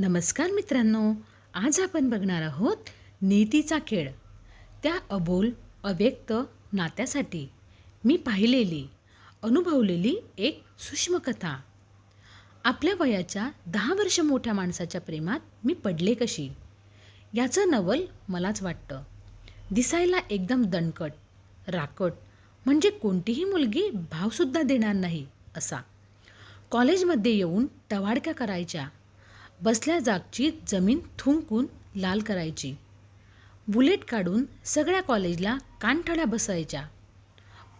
नमस्कार मित्रांनो आज आपण बघणार आहोत नीतीचा खेळ. त्या अबोल अव्यक्त नात्यासाठी मी पाहिलेली अनुभवलेली एक सूक्ष्म कथा आपल्या वयाच्या दहा वर्ष मोठ्या माणसाच्या प्रेमात मी पडले कशी? याचं नवल मलाच वाटतं. दिसायला एकदम दणकट राकट म्हणजे कोणतीही मुलगी भावसुद्धा देणार नाही असा. कॉलेजमध्ये येऊन टवाडक्या करायच्या बसल्या जागची जमीन थुंकून लाल करायची. बुलेट काढून सगळ्या कॉलेजला कानठळ्या बसायच्या.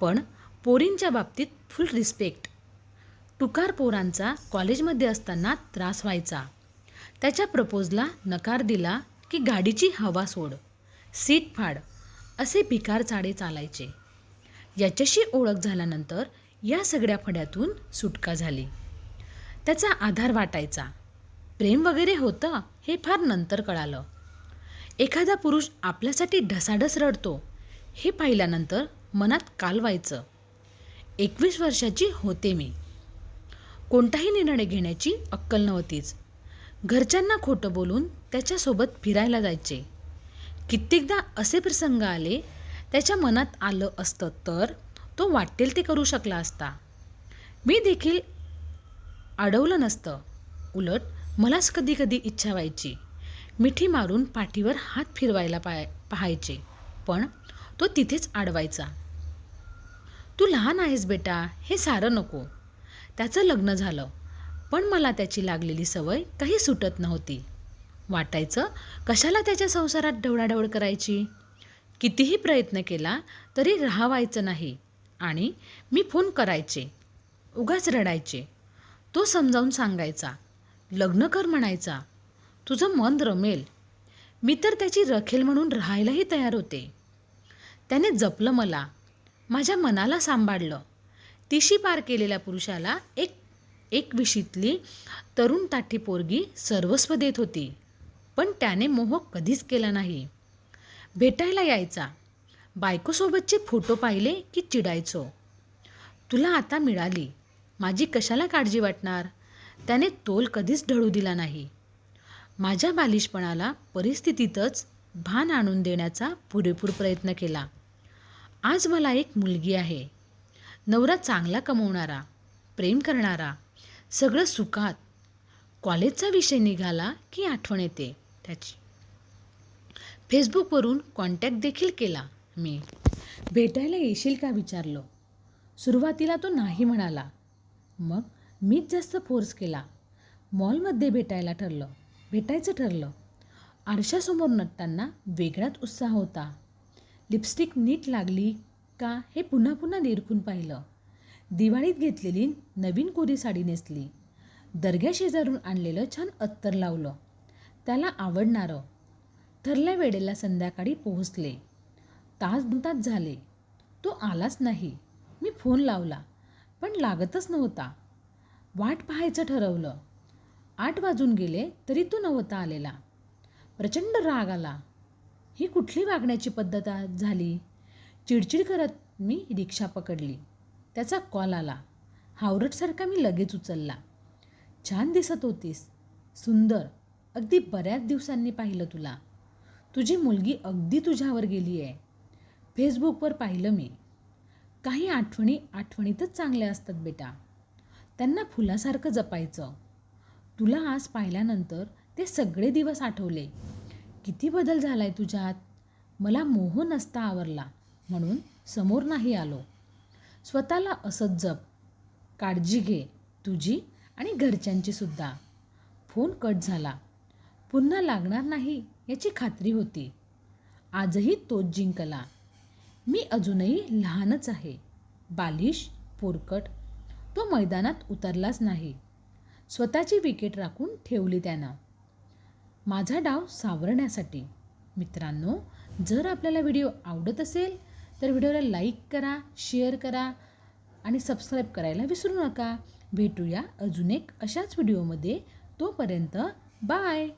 पण पोरींच्या बाबतीत फुल रिस्पेक्ट. टुकार पोरांचा कॉलेजमध्ये असताना त्रास व्हायचा. त्याच्या प्रपोजला नकार दिला की गाडीची हवा सोड सीट फाड असे भिकार चाडे चालायचे. याच्याशी ओळख झाल्यानंतर या सगळ्या फड्यातून सुटका झाली. त्याचा आधार वाटायचा. प्रेम वगैरे होतं हे फार नंतर कळालं. एखादा पुरुष आपल्यासाठी ढसाढस रडतो हे पाहिल्यानंतर मनात काल व्हायचं एकवीस वर्षाची होते मी. कोणताही निर्णय घेण्याची अक्कल नव्हतीच. घरच्यांना खोटं बोलून त्याच्यासोबत फिरायला जायचे. कित्येकदा असे प्रसंग आले त्याच्या मनात आलं असतं तर तो वाटेल ते करू शकला असता. मी देखील अडवलं नसतं. उलट मलाच कधी कधी इच्छा व्हायची. मिठी मारून पाठीवर हात फिरवायला पाय पाहायचे. पण तो तिथेच आडवायचा. तू लहान आहेस बेटा हे सारं नको. त्याचं लग्न झालं. पण मला त्याची लागलेली सवय काही सुटत नव्हती. वाटायचं कशाला त्याच्या संसारात ढवळाढवळ करायची? कितीही प्रयत्न केला तरी राहावायचं नाही. आणि मी फोन करायचे. उगाच रडायचे. तो समजावून सांगायचा लग्न कर म्हणायचा. तुझं मन रमेल. मी तर त्याची रखेल म्हणून राहायलाही तयार होते. त्याने जपलं मला. माझ्या मनाला सांभाळलं. तिशी पार केलेल्या पुरुषाला एक एक विशीतली तरुण ताठी पोरगी सर्वस्व देत होती. पण त्याने मोह कधीच केला नाही. भेटायला यायचा. बायकोसोबतचे फोटो पाहिले की चिडायचो. तुला आता मिळाली. माझी कशाला काळजी वाटणार? त्याने तोल कधीच ढळू दिला नाही. माझ्या बालिशपणाला परिस्थितीतच भान आणून देण्याचा पुरेपूर प्रयत्न केला. आज मला एक मुलगी आहे. नवरा चांगला कमवणारा प्रेम करणारा सगळं सुखात. कॉलेजचा विषय निघाला की आठवण येते त्याची. फेसबुकवरून कॉन्टॅक्ट देखील केला मी. भेटायला येशील का विचारलं. सुरुवातीला तो नाही म्हणाला. मग? मीच जास्त फोर्स केला. मॉलमध्ये भेटायला ठरलं. भेटायचं ठरलं. आरशासमोर नटताना वेगळाच उत्साह होता. लिपस्टिक नीट लागली का हे पुन्हा पुन्हा निरखून पाहिलं. दिवाळीत घेतलेली नवीन कोरी साडी नेसली. दर्ग्या शेजारून आणलेलं छान अत्तर लावलं. त्याला आवडणारं. ठरल्या वेळेला संध्याकाळी पोहोचले. तास दोन तास झाले. तो आलाच नाही. मी फोन लावला. पण लागतच नव्हता. वाट पाहायचं ठरवलं. आठ वाजून गेले तरी तो नव्हता आलेला. प्रचंड राग आला. ही कुठली वागण्याची पद्धत झाली? चिडचिड करत मी रिक्षा पकडली. त्याचा कॉल आला. हावरटसारखा मी लगेच उचलला. छान दिसत होतीस. सुंदर. अगदी बऱ्याच दिवसांनी पाहिलं तुला. तुझी मुलगी अगदी तुझ्यावर गेली आहे फेसबुकवर पाहिलं मी. काही आठवणी आठवणीतच चांगल्या असतात बेटा. त्यांना फुलासारखं जपायचं. तुला आज पाहिल्यानंतर ते सगळे दिवस आठवले. किती बदल झाला आहे तुझ्यात? मला मोह नसता आवरला म्हणून समोर नाही आलो. स्वतःला असंच जप. काळजी घे तुझी आणि घरच्यांची सुद्धा. फोन कट झाला. पुन्हा लागणार नाही याची खात्री होती. आजही तोच जिंकला. मी अजूनही लहानच आहे. बालिश पोरकट तो मैदानात उतरलाच नाही. स्वतःची विकेट राखून ठेवली त्यानं. माझा डाव सावरण्यासाठी. मित्रांनो जर आपल्याला व्हिडिओ आवडत असेल तर व्हिडिओला लाईक करा शेअर करा आणि सबस्क्राईब करायला विसरू नका. भेटूया अजून एक अशाच व्हिडिओमध्ये तोपर्यंत बाय